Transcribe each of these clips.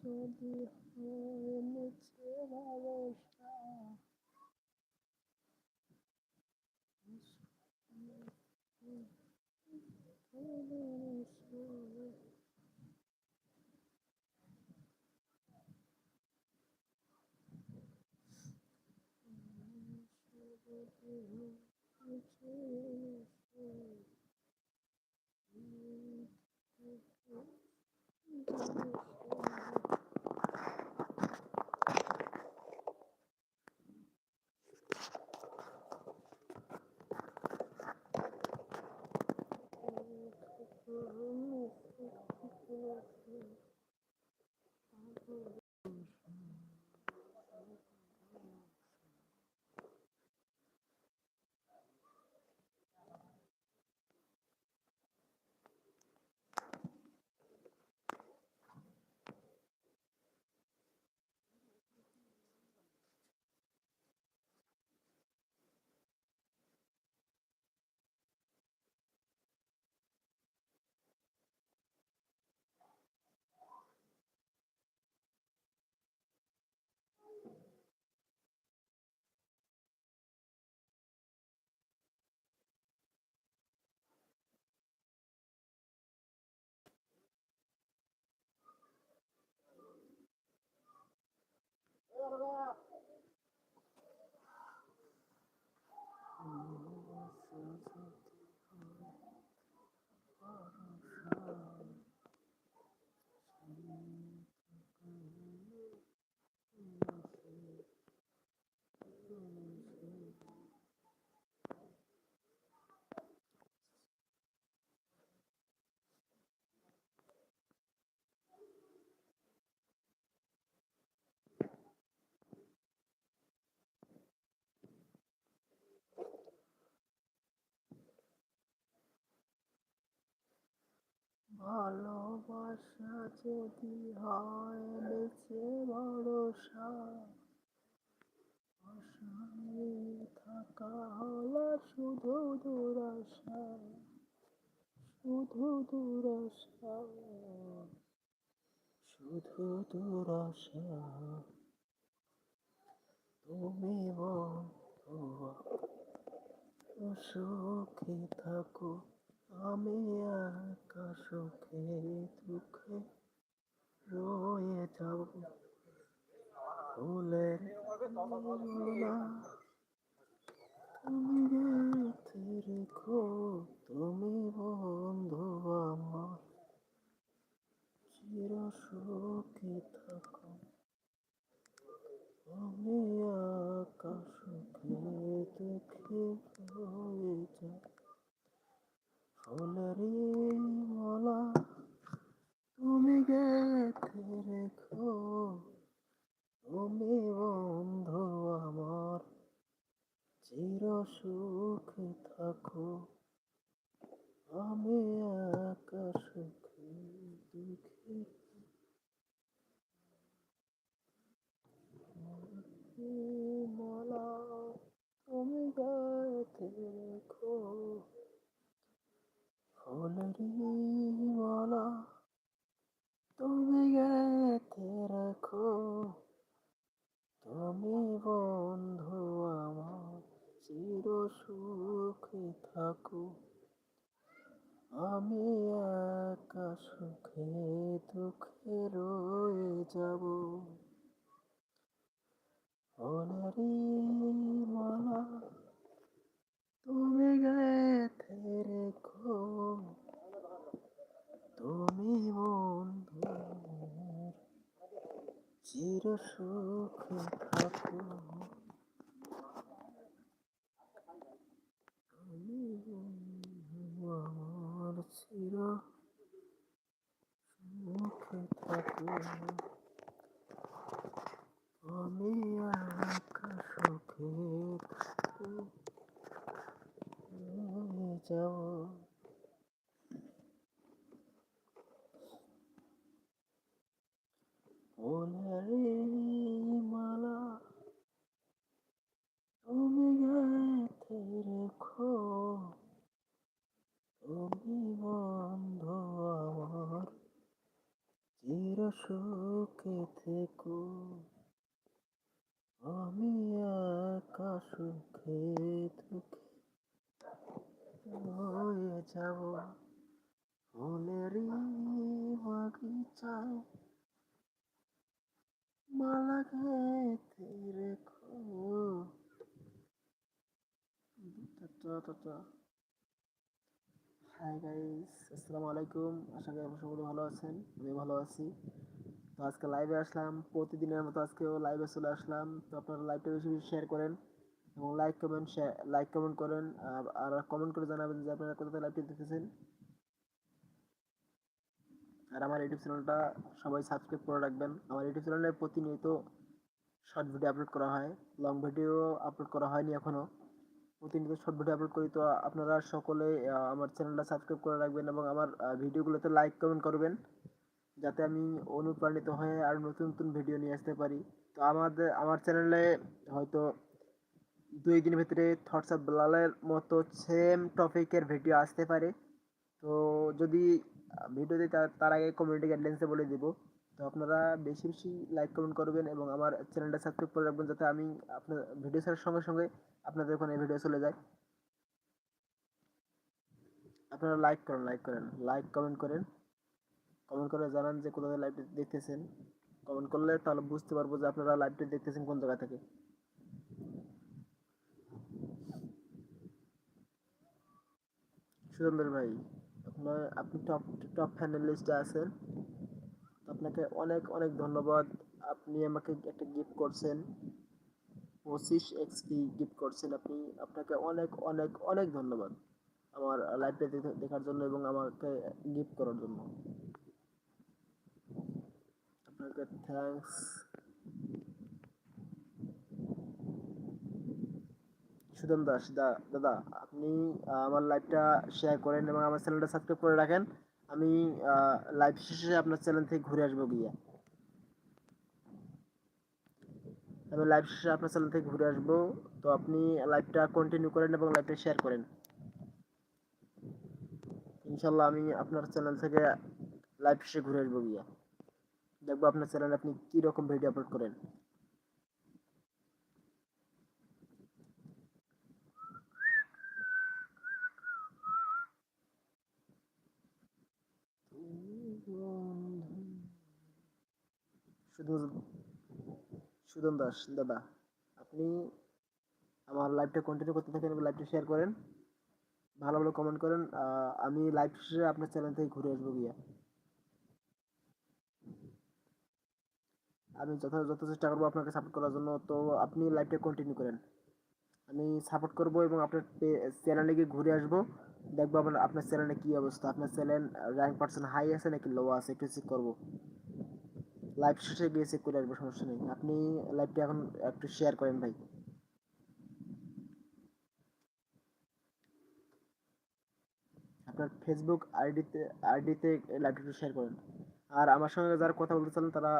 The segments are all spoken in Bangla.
যদি হয় মিছে ভরসা それ。ভালোবাসা যদি হয়, বেঁচে ভরসা আশায় থাকা হলো শুধু দুরাশা শুধু দুরাশা শুধু দুরাশা। তুমি বন্ধু, সুখে থাকো। আমি একা সুখে দুঃখে রয়ে যাব। মালা তুমি রেখো, তুমি বন্ধু আমার। চির সুখে থাকো। আমি একা সুখে দুঃখে রয়ে যাব। ফুলেরই মালা তুমি গেথে রেখো। তুমি বন্ধু আমার, চির সুখে থাকো। আমি একা সুখে দুঃখে। মালা তুমি গেথে রেখো। ফুলেরই মালা তুমি গেথে রাখো, তুমি বন্ধু আমার চির সুখে থাকো। আমি একা সুখে দুঃখে রয়ে যাব। ফুলেরই মালা তুমি গেথে রেখো তুমি বন্ধু চির সুখে থাকো তুমি বন্ধু আমার চির সুখে থাকো আমি একা সুখে থাকো রয়ে যাব ফুলেরই মালা তুমি গেথে রেখো তুমি বন্ধু আমার চির সুখ সুখে দুঃখে হয়ে যাব। ফুলেরই বাগিচায় মালা গেঁথে রেখো। হাই গাইস আসসালামু আলাইকুম। আশা করি সকলে ভালো আছেন আমি ভালো আছি। তো আজকে লাইভে আসলাম, প্রতিদিনের মতো আজকেও লাইভে চলে আসলাম। তো আপনারা লাইভটা বেশি বেশি শেয়ার করেন। এবং like comment share like comment করেন। আর কমেন্ট করে জানাবেন যে আপনারা কোথা থেকে লাইভটি দেখতেছেন। আর আমার ইউটিউব চ্যানেলটা সবাই সাবস্ক্রাইব করে রাখবেন। আমার ইউটিউব চ্যানেলে প্রতিনিয়ত শর্ট ভিডিও আপলোড করা হয়। লং ভিডিও আপলোড করা হয়নি এখনও প্রতিনিয়ত শর্ট ভিডিও আপলোড করি। তো আপনারা সকলে আমার চ্যানেলটা সাবস্ক্রাইব করে রাখবেন এবং আমার ভিডিওগুলোতে লাইক কমেন্ট করবেন। যাতে আমি অনুপ্রাণিত হয়ে আর নতুন নতুন ভিডিও নিয়ে আসতে পারি। তো আমাদের, আমার চ্যানেলে হয়তো দুই দিনের ভিতরে থটস অফ বেলালের মতো সেম টপিকের ভিডিও আসতে পারে। তো যদি ভিডিও দিই তার আগে কমিউনিটি গাইডলাইন্সে বলে দিব। তো আপনারা বেশি বেশি লাইক কমেন্ট করবেন এবং আমার চ্যানেলটা সাবস্ক্রাইব করে রাখবেন যাতে আমি আপনার ভিডিও ছাড়ার সঙ্গে সঙ্গে আপনাদের ওখানে ভিডিও চলে যায়। আপনারা লাইক করেন লাইক করেন লাইক কমেন্ট করেন। কমেন্ট করে জানান যে কোথা থেকে লাইভটি দেখতেছেন। কমেন্ট করলে তাহলে বুঝতে পারব যে আপনারা লাইভটি দেখতেছেন কোন জায়গা থেকে। সুরেন্দ্র ভাই, আপনার, আপনি টপ টপ ফ্যানের লিস্টে আছেন। আপনাকে অনেক অনেক ধন্যবাদ। আপনি আমাকে একটা গিফট করছেন। পঁচিশ এক্স কি গিফট করছেন আপনি। আপনাকে অনেক অনেক অনেক ধন্যবাদ আমার লাইভটা দেখার জন্য এবং আমাকে গিফট করার জন্য। আপনাকে থ্যাঙ্কস সুদন দাস দাদা, আপনি আমার লাইভটা শেয়ার করেন এবং আমার চ্যানেলটা সাবস্ক্রাইব করে রাখেন। আমি লাইভ শেষে আপনার চ্যানেল থেকে ঘুরে আসব গিয়ে। আমি লাইভ শেষে আপনার চ্যানেল থেকে ঘুরে আসব। তো আপনি লাইভটা কন্টিনিউ করেন এবং লাইভটা শেয়ার করেন। ইনশাল্লাহ আমি আপনার চ্যানেল থেকে লাইভ শেষে ঘুরে আসব গিয়া। দেখব আপনার চ্যানেলে আপনি কি রকম ভিডিও আপলোড করেন শুধু সুদন দাস, দাদা, আপনি আমার লাইভটা কন্টিনিউ করতে থাকেন লাইভটা শেয়ার করেন, ভালো ভালো কমেন্ট করেন আমি লাইভ শেষে আপনার চ্যানেল থেকে ঘুরে আসব গিয়া। আমি যথা যত চেষ্টা করব আপনাকে সাপোর্ট করার জন্য, তো আপনি লাইভটা কন্টিনিউ করেন। আমি সাপোর্ট করব এবং আপনার চ্যানেলে গিয়ে ঘুরে আসব, দেখব আপনার আপনার চ্যানেলে কী অবস্থা, আপনার চ্যানেল র্যাঙ্ক পার্সেন্ট হাই আছে নাকি লো আছে, একটু চেক করব। লাইভ শেষে গিয়ে চেক করে আসব, সমস্যা নেই। আপনি লাইভটা এখন একটু শেয়ার করেন ভাই। আপনার ফেসবুক আইডিতে আইডিতে লাইভটা একটু শেয়ার করেন। আর আমার সঙ্গে যারা কথা বলতে চান, তারা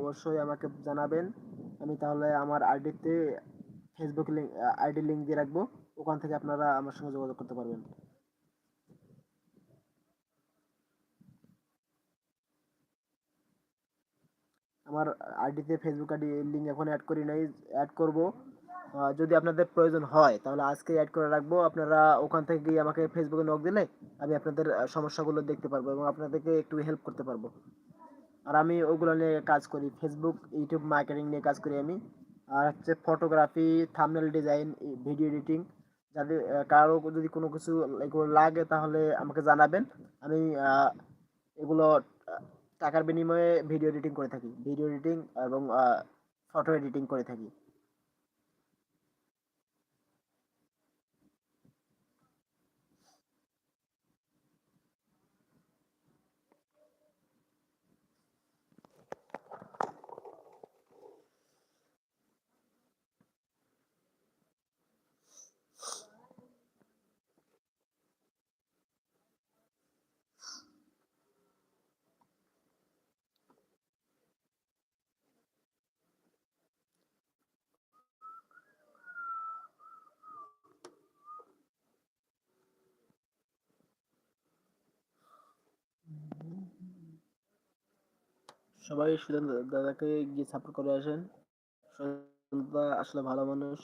অবশ্যই আমাকে জানাবেন। আমি তাহলে আমার আইডিতে ফেসবুক লিঙ্ক আইডি লিঙ্ক দিয়ে রাখব। ওখান থেকে আপনারা আমার সঙ্গে যোগাযোগ করতে পারবেন। আমার আইডিতে ফেসবুক আইডি লিঙ্ক এখন অ্যাড করি নাই অ্যাড করব। যদি আপনাদের প্রয়োজন হয়, তাহলে আজকে অ্যাড করে রাখব। আপনারা ওখান থেকে গিয়ে আমাকে ফেসবুকে নক দিলে, আমি আপনাদের সমস্যাগুলো দেখতে পারব এবং আপনাদেরকে একটু হেল্প করতে পারব। আর আমি ওগুলো নিয়ে কাজ করি ফেসবুক ইউটিউব মার্কেটিং নিয়ে কাজ করি আমি। আর হচ্ছে photography thumbnail design video editing যাদের কারও যদি কোনো কিছু, এগুলো লাগে, তাহলে আমাকে জানাবেন। আমি এগুলো টাকার বিনিময়ে ভিডিও এডিটিং করে থাকি। ভিডিও এডিটিং এবং ফটো এডিটিং করে থাকি। সবাই সুদান দাদাকে গিয়ে সাপোর্ট করে আসেন। সুদান দাদা আসলে ভালো মানুষ।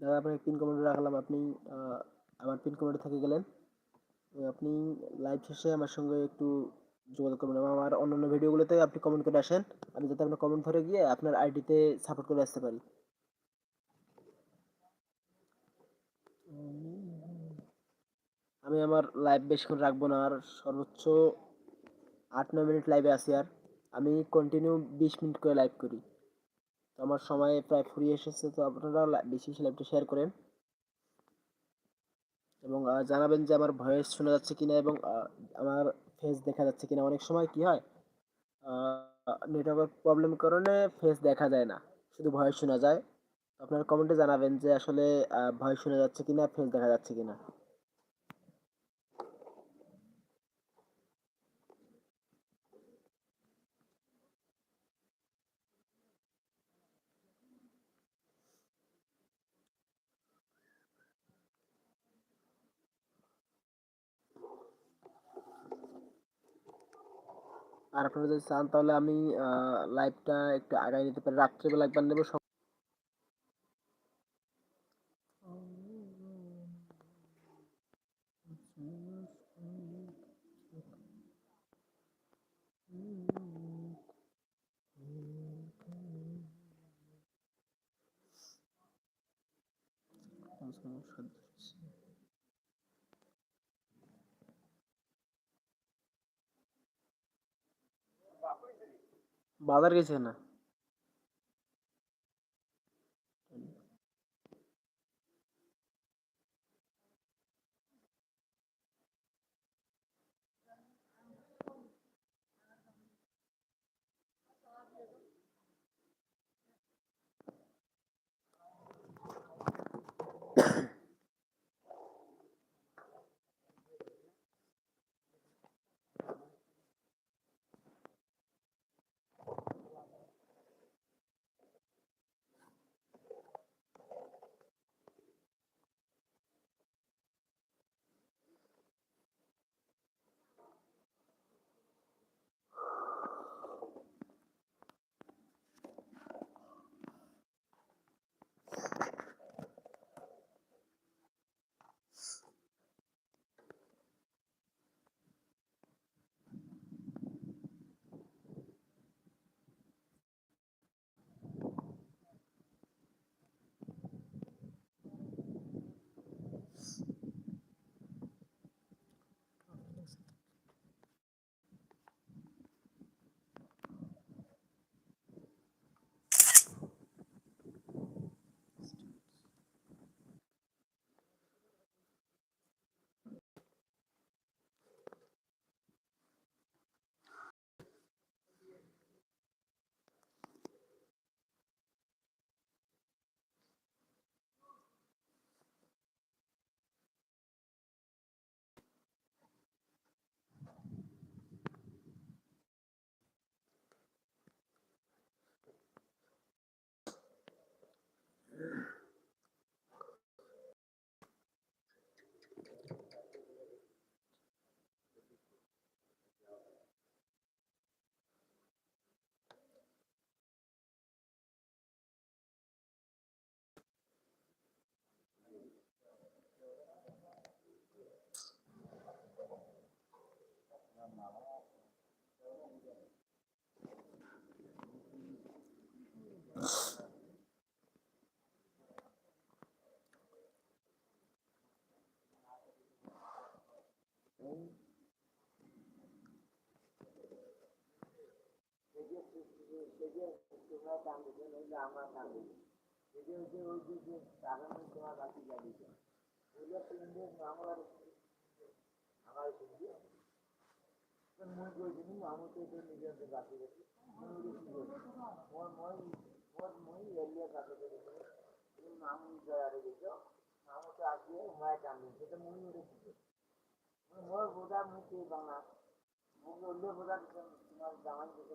দাদা, আপনাকে পিন কমেন্টে রাখলাম। আপনি আমার পিন কমেন্টে থেকে গেলেন। আপনি লাইভ শেষে আমার সঙ্গে একটু যোগাযোগ করবেন এবং আমার অন্যান্য ভিডিওগুলোতে আপনি কমেন্ট করে আসেন। আমি যাতে আপনার কমেন্ট ধরে গিয়ে আপনার আইডিতে সাপোর্ট করে আসতে পারি। আমি আমার লাইভ বেশিক্ষণ রাখব না, আর সর্বোচ্চ আট, নয় মিনিট লাইভে আছি আর। আমি কন্টিনিউ বিশ মিনিট করে লাইভ করি। আমার সময় প্রায় ফুরিয়ে এসেছে, তো আপনারা বেশি বেশি শেয়ার করেন। এবং জানাবেন যে আমার ভয়েস শোনা যাচ্ছে কিনা এবং আমার ফেস দেখা যাচ্ছে কিনা। অনেক সময় কি হয় নেটওয়ার্ক প্রবলেম কারণে ফেস দেখা যায় না, শুধু ভয়েস শোনা যায়। আপনারা কমেন্টে জানাবেন যে আসলে ভয়েস শোনা যাচ্ছে কিনা ফেস দেখা যাচ্ছে কিনা। আর আপনারা যদি চান তাহলে আমি লাইভটা একটু আগায় নিতে পারি। রাত্রিবেলা একবার নেব బాదర్గేసేనా সেটি তোমরা দান দিতে নইলে আমরা দান দিই সেটি হচ্ছে ওই যে কারণে তোমার বাকি যা দিতে ওইগুলো তিনটে আমার আমার কিন্তু মনে করেছিলাম আমি তো এটা নিজের বাকি গেছি মোর মই মোর মই এলিয়া কাছে গেছিল তুমি মামু জয়ারে গেছ মামু তো আসিয়ে মায় টান দিয়েছে তো মই ওরে কি মোর বোধা মুখে বানা মুখ অন্য জামাই দিতে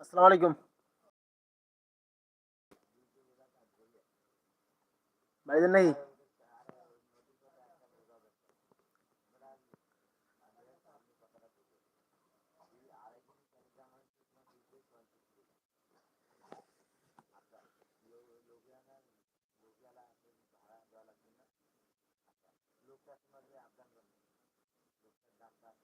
আসসালামু আলাইকুম। ভাইজান নাকি? Kita sebenarnya akan berdampak